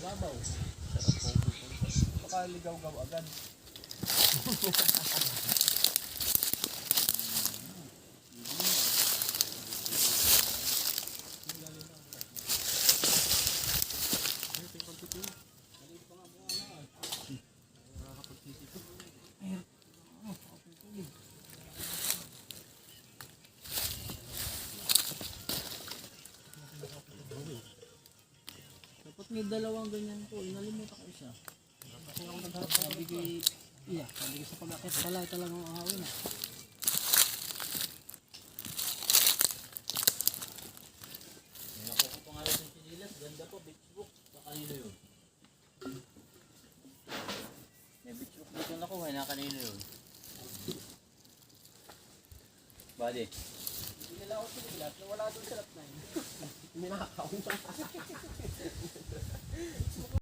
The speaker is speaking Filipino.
Ligaw. Baka ligaw-gaw agad. may dalawang ganyan po. Nalimutan ko isa. Kasi ako nagharap kay Iya, ko sa pag-akit pala talagang ahawin ah. Ganda po, beach book. Sa kanino yun? May beach book dito nakuha. Na kanino yun? Bali. Hindi nila ako sinilas. Wala doon sa lap na yun. Hindi nakakaunta.